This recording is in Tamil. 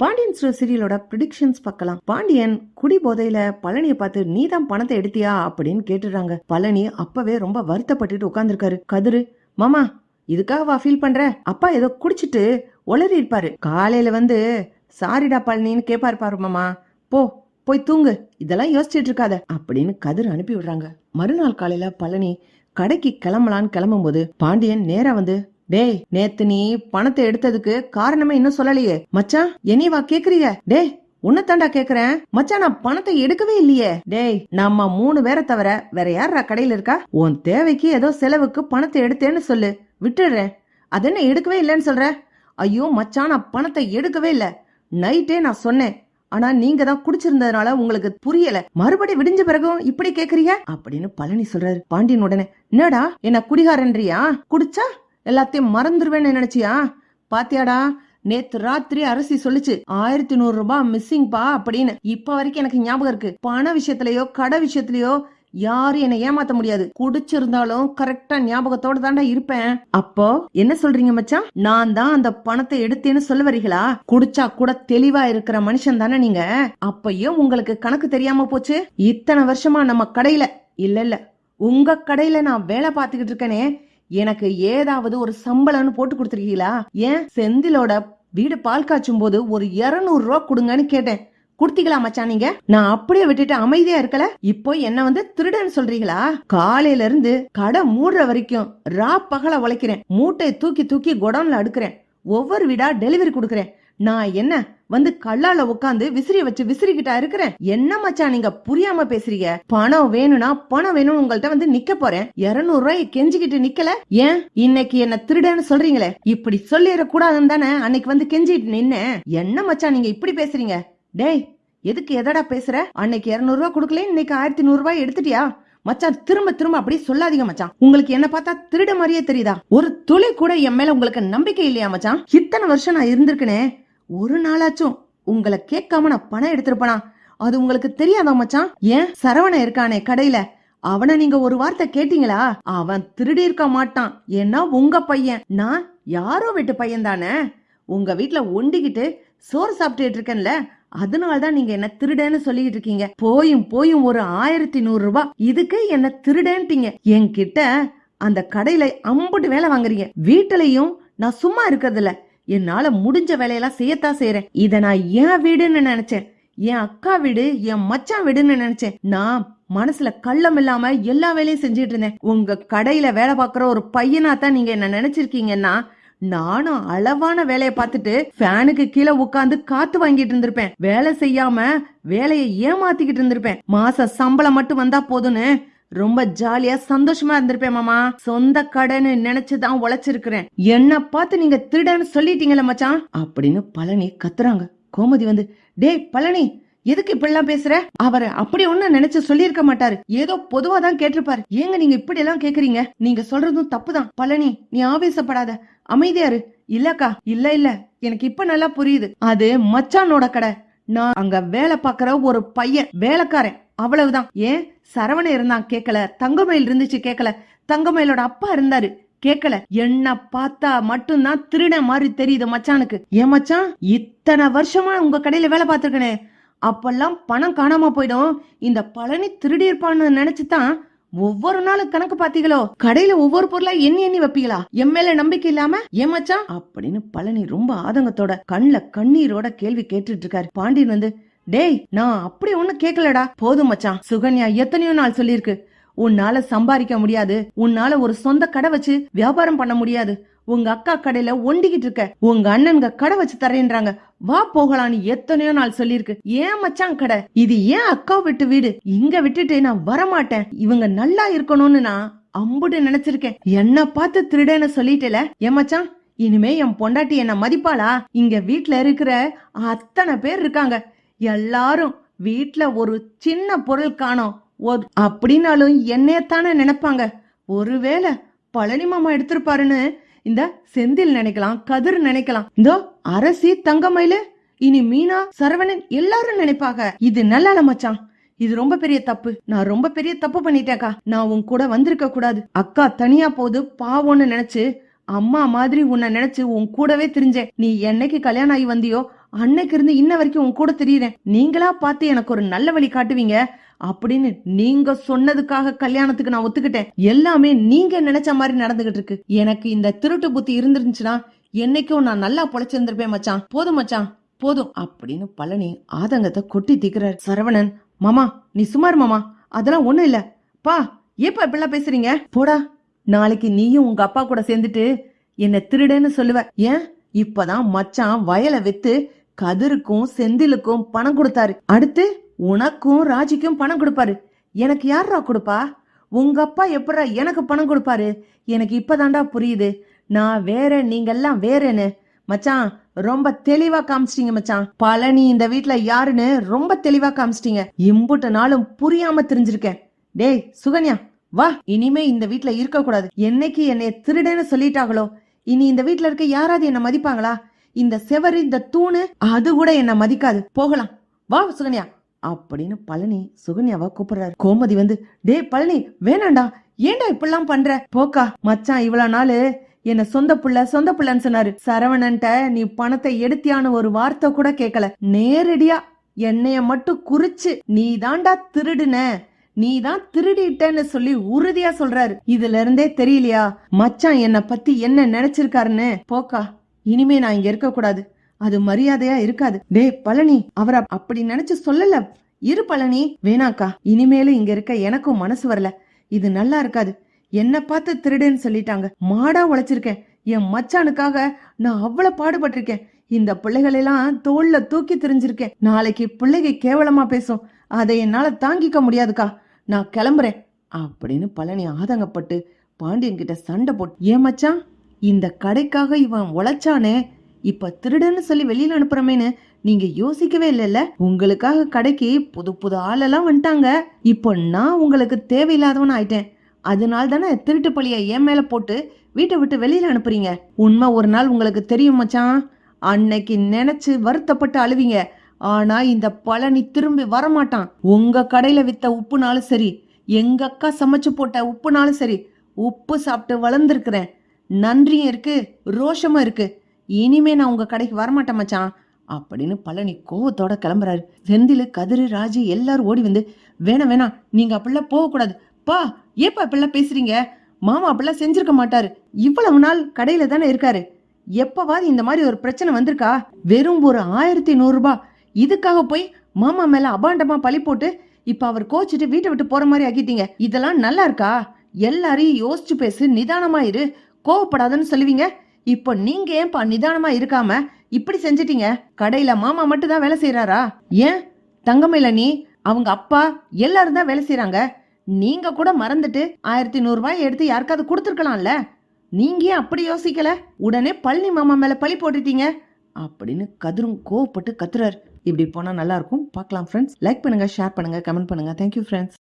பாண்டியன் ஸ்டோர் சீரியலோட ப்ரிடிக்ஷன்ஸ் பார்க்கலாம். பாண்டியன் குடி போதையில பழனிய பார்த்து நீ தான் பணத்தை எடுத்தியா? அப்படின்னு கேட்டுறாங்க பழனி அப்பவே ரொம்ப வருத்தப்பட்டுட்டு உட்காந்துருக்காரு கதிரு மாமா இதுக்காகவா ஃபீல் பண்ற? அப்பா ஏதோ குடிச்சிட்டு உளறி இருப்பாரு. காலையில வந்து சாரிடா பழனின்னு கேப்பாரு பாரு மாமா. போ போய் தூங்கு. இதெல்லாம் யோசிச்சுட்டு இருக்காத. அப்படின்னு கதிர் அனுப்பி விடுறாங்க. மறுநாள் காலையில பழனி கடைக்கு கிளம்பலான்னு கிளம்பும்போது பாண்டியன் நேரா வந்து டேய் நேத்து நீ பணத்தை எடுத்ததுக்கு காரணமே இன்னும் சொல்லலையே. மச்சான் என்னையவா கேக்குறீங்க? டேய் உன்னத்தாண்டா கேக்குறேன். மச்சான் நான் பணத்தை எடுக்கவே இல்லையே. டேய் நம்ம மூணு பேரை தவிர வேற யாரா கடையில இருக்கா? உன் தேவைக்கு ஏதோ செலவுக்கு பணத்தை எடுத்தேன்னு சொல்லு. விட்டுடுறேன். அது என்ன எடுக்கவே இல்லைன்னு சொல்ற? ஐயோ மச்சான் நான் பணத்தை எடுக்கவே இல்ல. நைட்டே நான் சொன்னேன். ஆனா நீங்க தான் குடிச்சிருந்ததுனால உங்களுக்கு புரியல. மறுபடி விடிஞ்ச பிறகும் இப்படி கேக்குறீங்க? அப்படின்னு பழனி சொல்றாரு. பாண்டியன் உடனே என்னடா என்ன குடிகாரன்றியா? குடிச்சா? எல்லாத்தையும் மறந்துருவேன்னு நினைச்சியா? பாத்தியாடா நேத்து ராத்திரி அரசி சொல்லுச்சு ஆயிரத்தி நூறு ரூபாய் மிஸ்ஸிங்பா அப்படின்னு. இப்ப வரைக்கும் எனக்கு ஞாபகம் இருக்கு. பண விஷயத்திலயோ கடை விஷயத்திலயோ யாரும் என்னை ஏமாத்த முடியாது. குடிச்சிருந்தாலும் கரெக்டா ஞாபகத்தோட தாண்டா இருப்பேன். அப்போ என்ன சொல்றீங்க மச்சான்? நான் தான் அந்த பணத்தை எடுத்தேன்னு சொல்ல வரீங்களா குடிச்சா கூட தெளிவா இருக்கிற மனுஷன் தானே நீங்க? அப்பயும் உங்களுக்கு கணக்கு தெரியாம போச்சு? இத்தனை வருஷமா நம்ம கடையில இல்ல இல்ல. உங்க கடையில நான் வேலை பார்த்துக்கிட்டு இருக்கேனே. எனக்கு ஏதாவது ஒரு சம்பளம்னு போட்டு கொடுத்துருக்கீங்களா? ஏன்? செந்திலோட வீடு பால் காய்ச்சும் போது ஒரு இருநூறு ரூபா கொடுங்கன்னு கேட்டேன். குடுத்தீங்களா மச்சான் நீங்க? நான் அப்படியே விட்டுட்டு அமைதியா இருக்கல. இப்போ என்ன வந்து திருடன்னு சொல்றீங்களா? காலையில இருந்து கடை மூடுற வரைக்கும் ரா பகல உழைக்கிறேன். மூட்டை தூக்கி தூக்கி குடோன்ல அடுக்கிறேன். ஒவ்வொரு வீடா டெலிவரி கொடுக்குறேன். நான் என்ன? வந்து கல்லால உட்காந்து விசிறிய வச்சு விசிறிக்கிட்டா இருக்கிறேன். என்ன மச்சான் நீங்க புரியாம பேசுறீங்க? பணம் வேணும்னா பணம் வேணும் உங்கள்ட்ட வந்து நிக்க போறேன். இருநூறு ரூபாய் கெஞ்சிக்கிட்டு நிக்கல. ஏன்? இன்னைக்கு என்ன திருடன்னு சொல்றீங்களே. இப்படி சொல்லிடக்கூடாதுன்னு தானே அன்னைக்கு வந்து கெஞ்சிட்டு நின்னேன். என்ன மச்சான் நீங்க இப்படி பேசுறீங்க? டேய் எதுக்கு எதடா பேசுற? அன்னைக்கு இருநூறு ரூபாய் கொடுக்கல இன்னைக்கு ஆயிரத்தி நூறு ரூபாய் எடுத்துட்டியா? மச்சான் திரும்ப திரும்ப அப்படியே சொல்லாதீங்க மச்சான். உங்களுக்கு என்ன பார்த்தா திருட மாதிரியே தெரியுதா? ஒரு துளி கூட என் மேல உங்களுக்கு நம்பிக்கை இல்லையா மச்சான்? இத்தனை வருஷம் நான் இருந்திருக்கனே. ஒரு நாளாச்சும் உங்களை கேட்காம நான் பணம் எடுத்திருப்பனா? அது உங்களுக்கு தெரியாதா மச்சான்? ஏன்? சரவணன் இருக்கானே கடையில. அவனை நீங்க ஒரு வார்த்தை கேட்டீங்களா? அவன் திருடி இருக்க மாட்டான். ஏன்னா உங்க பையன். நான் யாரோ வீட்டு பையன் தானே. உங்க வீட்டுல ஒண்டிக்கிட்டு சோறு சாப்பிட்டுட்டு இருக்கேன்ல. அதனாலதான் நீங்க என்ன திருடன்னு சொல்லிட்டு இருக்கீங்க. போயும் போயும் ஒரு ஆயிரத்தி நூறு ரூபாய் இதுக்கு என்ன திருடன்ட்டீங்க. என்கிட்ட அந்த கடையில அம்புட்டு வேலை வாங்குறீங்க. வீட்டுலயும் நான் சும்மா இருக்கிறது என்னால முடிஞ்ச வேலையெல்லாம் செய்யத்தான் செய்யறேன் இத நான் என் வீடுன்னு நினைச்சேன். என் அக்கா வீடு என் மச்சான் வீடுன்னு நினைச்சேன். நான் மனசுல கள்ளம் இல்லாம எல்லா வேலையும் செஞ்சுட்டு இருந்தேன். உங்க கடையில வேலை பாக்குற ஒரு பையனா தான் நீங்க என்ன நினைச்சிருக்கீங்கன்னா நானும் அளவான வேலையை பார்த்துட்டு ஃபேனுக்கு கீழே உட்காந்து காத்து வாங்கிட்டு இருந்திருப்பேன். வேலை செய்யாம வேலையை ஏமாத்திக்கிட்டு இருந்திருப்பேன். மாச சம்பளம் மட்டும் வந்தா போதும்னு ரொம்ப ஜாலியா சந்தோஷமா இருந்திருப்பேன் மாமா. சொந்த கடைன்னு நினைச்சுதான் உழைச்சிருக்கிறேன். என்ன பார்த்து நீங்க திருடன்னு சொல்லிட்டீங்கல்ல மச்சான்? அப்படின்னு பழனி கத்துறாங்க. கோமதி வந்து டேய் பழனி எதுக்கு இப்படிலாம் பேசுற? அவர் அப்படி ஒண்ணு நினைச்சு சொல்லியிருக்க மாட்டாரு. ஏதோ பொதுவா தான் கேட்டிருப்பாரு. ஏங்க நீங்க இப்படி எல்லாம் கேக்குறீங்க? நீங்க சொல்றதும் தப்புதான். பழனி நீ ஆவேசப்படாத. அமைதியாரு இல்லக்கா இல்ல இல்ல. எனக்கு இப்ப நல்லா புரியுது. அது மச்சானோட கடை. நான் அங்க வேலை பாக்குற ஒரு பையன் வேலைக்காரன். அவ்வளவுதான். ஏன்? சரவணன் இருந்தான் கேட்கல தங்கமயில் இருந்துச்சு கேட்கல தங்கமயிலோட அப்பா இருந்தாரு கேக்கல. என்ன பார்த்தா மட்டும்தான் திருட மாதிரி தெரியுது மச்சானுக்கு. ஏன் மச்சான்? இத்தனை வருஷமா உங்க கடையில வேலை பார்த்துருக்கனே. அப்பெல்லாம் பணம் காணாம போயிடும். இந்த பழனி திருடி இருப்பான்னு நினைச்சுதான் ஒவ்வொரு நாளும் கணக்கு பாத்தீங்களோ கடையில ஒவ்வொரு பொருளா எண்ணி எண்ணி வைப்பீங்களா? என் மேல நம்பிக்கை இல்லாம? ஏமாச்சா அப்படின்னு பழனி ரொம்ப ஆதங்கத்தோட கண்ணுல கண்ணீரோட கேள்வி கேட்டுட்டு இருக்காரு. பாண்டியன் வந்து டேய் நான் அப்படி ஒன்னும் கேக்கலடா. போதும் மச்சான். சுகன்யா எத்தனையோ நாள் சொல்லியிருக்கு. உன்னால சம்பாதிக்க முடியாது. உன்னால ஒரு சொந்த கடை வச்சு வியாபாரம் பண்ண முடியாது. உங்க அக்கா கடையில ஒண்டிக்கிட்டு இருக்க. உங்க அண்ணனுங்க கடை வச்சு தரேன்றாங்க. வா போகலான்னு எத்தனையோ நாள் சொல்லிருக்கு ஏன் மச்சான் கடை? இது ஏன் அக்கா விட்டு வீடு? இங்க விட்டுட்டு நான் வரமாட்டேன். இவங்க நல்லா இருக்கணும்னு நான் அம்புட்டு நினைச்சிருக்கேன். என்ன பார்த்து திருடன்னு சொல்லிட்டல. ஏன் மச்சான்? இனிமே என் பொண்டாட்டி என்ன மதிப்பாளா? இங்க வீட்டுல இருக்கிற அத்தனை பேர் இருக்காங்க. எல்லாரும் வீட்ல ஒரு சின்ன பொருள் காணோம். ஒரு அப்படின்னாலும் என்னையத்தானே நினைப்பாங்க. ஒருவேளை பழனி மாமா எடுத்திருப்பாருன்னு இந்த செந்தில் நினைக்கலாம் கதிர் நினைக்கலாம். இதோ அரசி தங்கமயிலு இனி மீனா சரவணன் எல்லாரும் நினைப்பாங்க. இது நல்லா மச்சான். இது ரொம்ப பெரிய தப்பு. நான் ரொம்ப பெரிய தப்பு பண்ணிட்டேக்கா நான் உன் கூட வந்திருக்க கூடாது. அக்கா தனியா போது பாவோன்னு நினைச்சு அம்மா மாதிரி உன்னை நினைச்சு உன் கூடவே தெரிஞ்சேன். நீ என்னைக்கு கல்யாணம் ஆகி வந்தியோ அன்னைக்கு இருந்து இன்ன வரைக்கும் உன் கூட தெரியுறேன். நீங்களா பார்த்து எனக்கு ஒரு நல்ல வழி காட்டுவீங்க அப்படின்னு நீங்க சொன்னதுக்காக கல்யாணத்துக்கு நான் ஒத்துக்கிட்டேன். எல்லாமே நீங்க நினைச்ச மாதிரி நடந்துகிட்டு இருக்கு. எனக்கு இந்த திருட்டு புத்தி இருந்துருந்துச்சுன்னா என்னைக்கும் நான் நல்லா பொழைச்சிருந்திருப்பேன் மச்சான். போதும் மச்சான். போதும் அப்படின்னு பழனி ஆதங்கத்தை கொட்டி திக்கிறார். சரவணன் மாமா நீ சுமார் மாமா. அதெல்லாம் ஒண்ணும் இல்ல. பா ஏப்பா இப்படிலாம் பேசுறீங்க? போடா நாளைக்கு நீயும் உங்க அப்பா கூட சேர்ந்துட்டு என்ன திருடன்னு சொல்லுவ. ஏன்? இப்பதான் மச்சான் வயலை வித்து கதிருக்கும் செந்திலுக்கும் பணம் கொடுத்தாரு. அடுத்து உனக்கும் ராஜிக்கும் பணம் கொடுப்பாரு. எனக்கு யாரா கொடுப்பா? உங்க அப்பா எப்படா எனக்கு பணம் கொடுப்பாரு? எனக்கு இப்பதாண்டா புரியுது. நான் வேற நீங்கெல்லாம் வேறேன்னு. மச்சான் ரொம்ப தெளிவா காமிச்சிட்டீங்க மச்சான். பழனி இந்த வீட்டுல யாருன்னு ரொம்ப தெளிவா காமிச்சிட்டீங்க. இம்புட்ட நாளும் புரியாம தெரிஞ்சிருக்கேன். டேய் சுகன்யா. வா இனிமே இந்த வீட்ல இருக்க கூடாது என்னைக்கு என்னைய திருடன்னு சொல்லிட்டாங்களோ இனி இந்த வீட்ல இருக்க யாராவது என்ன மதிப்பாங்களா? இந்த செவரு இந்த தூணு அது கூட என்ன மதிக்காது. போகலாம். வா சுகன்யா. அப்படின்னு பழனி சுகன்யாவை கூப்பிடுறாரு. கோமதி வந்து டேய் பழனி வேணாண்டா. ஏண்டா இப்படிலாம் பண்ற? போக்கா மச்சான் இவ்வளவு நாளு என்ன சொந்த புள்ள சொந்த புள்ளன்னு சொன்னாரு. சரவணன்ட்ட நீ பணத்தை எடுத்தியான்னு ஒரு வார்த்தை கூட கேட்கல நேரடியா என்னைய மட்டும் குறிச்சு நீ தாண்டா திருடுன. நீ தான் திருடிட்டேன்னு சொல்லி உறுதியா சொல்றாரு. இதுல இருந்தே தெரியலையா? மச்சான் என்ன பத்தி என்ன நினைச்சிருக்காருன்னு? போக்கா இனிமே நான் இங்க இருக்க கூடாது அது மரியாதையா இருக்காது. டேய் பழனி அவர் அப்படி நினைச்சு சொல்லல. இரு பழனி. வேணாக்கா இனிமேலும் இங்க இருக்க எனக்கும் மனசு வரல. இது நல்லா இருக்காது. என்ன பார்த்து திருடுன்னு சொல்லிட்டாங்க. மாடா உழைச்சிருக்கேன். என் மச்சானுக்காக நான் அவ்வளவு பாடுபட்டிருக்கேன். இந்த பிள்ளைகளெல்லாம் தோல்ல தூக்கி திரிஞ்சிருக்கேன். நாளைக்கு பிள்ளைக கேவலமா பேசும். அதை என்னால தாங்கிக்க முடியாதுக்கா. நான் கிளம்புறேன் அப்படின்னு பழனி ஆதங்கப்பட்டு பாண்டியன் கிட்ட சண்டை போட்டு ஏன் மச்சான்? இந்த கடைக்காக இவன் உழைச்சானே? இப்ப திருடன்னு சொல்லி வெளியில அனுப்புறமேன்னு நீங்க யோசிக்கவே இல்லைல்ல? உங்களுக்காக கடைக்கு புது புது ஆளெல்லாம் வந்துட்டாங்க. இப்போ நான் உங்களுக்கு தேவையில்லாதவன் ஆயிட்டேன். அதனால தானே திருட்டு பழிய என் மேல போட்டு வீட்டை விட்டு வெளியில அனுப்புறீங்க? உண்மை ஒரு நாள் உங்களுக்கு தெரியும் மச்சான். அன்னைக்கு நினைச்சு வருத்தப்பட்டு அழுவீங்க. ஆனா இந்த பழனி திரும்பி வரமாட்டான். உங்க கடையில வித்த உப்புனாலும் சரி எங்க அக்கா சமைச்சு போட்ட உப்புனாலும் சரி உப்பு சாப்பிட்டு வளர்ந்துருக்கிறேன். நன்றியும் இருக்கு ரோஷமும் இருக்கு. இனிமே நான் உங்க கடைக்கு வரமாட்டேன் மச்சான். அப்படின்னு பழனி கோவத்தோட கிளம்புறாரு. செந்திலு கதிரு ராஜி எல்லாரும் ஓடி வந்து வேணாம் வேணாம் நீங்க அப்படிலாம் போகக்கூடாது. பா ஏப்பா அப்படிலாம் பேசுறீங்க? மாமா அப்படிலாம் செஞ்சிருக்க மாட்டாரு. இவ்வளவு நாள் கடையில தானே இருக்காரு. எப்பவாவது இந்த மாதிரி ஒரு பிரச்சனை வந்திருக்கா? வெறும் ஒரு ஆயிரத்தி நூறுரூபா இதுக்காக போய் மாமா மேல அபாண்டமா பழி போட்டு இப்ப அவர் கோச்சிட்டு வீட்டை விட்டு போற மாதிரி ஆக்கிட்டீங்க. இதெல்லாம் நல்லா இருக்கா? எல்லாரையும் யோசிச்சு பேசு நிதானமா இரு. கோவப்படாதன்னு சொல்லுவீங்க. இப்போ நீங்க ஏன்பா நிதானமா இருக்காம இப்படி செஞ்சிட்டீங்க? கடையில மாமா மட்டும் தான் வேலை செய்யறாரா ஏன்? தங்கமையில நீ? அவங்க அப்பா எல்லாரும் தான் வேலை செய்யறாங்க நீங்க கூட மறந்துட்டு ஆயிரத்தி நூறு ரூபாய் எடுத்து யாருக்காவது கொடுத்துருக்கலாம்ல? நீங்க ஏன் அப்படி யோசிக்கல? உடனே பழனி மாமா மேல பழி போட்டுட்டீங்க. அப்படின்னு கதிரும் கோவப்பட்டு கத்துறாரு. இப்படி போனா நல்லா இருக்கும். பார்க்கலாம் ஃப்ரெண்ட்ஸ் லைக் பண்ணுங்க ஷேர் பண்ணுங்க கமெண்ட் பண்ணுங்க. Thank you friends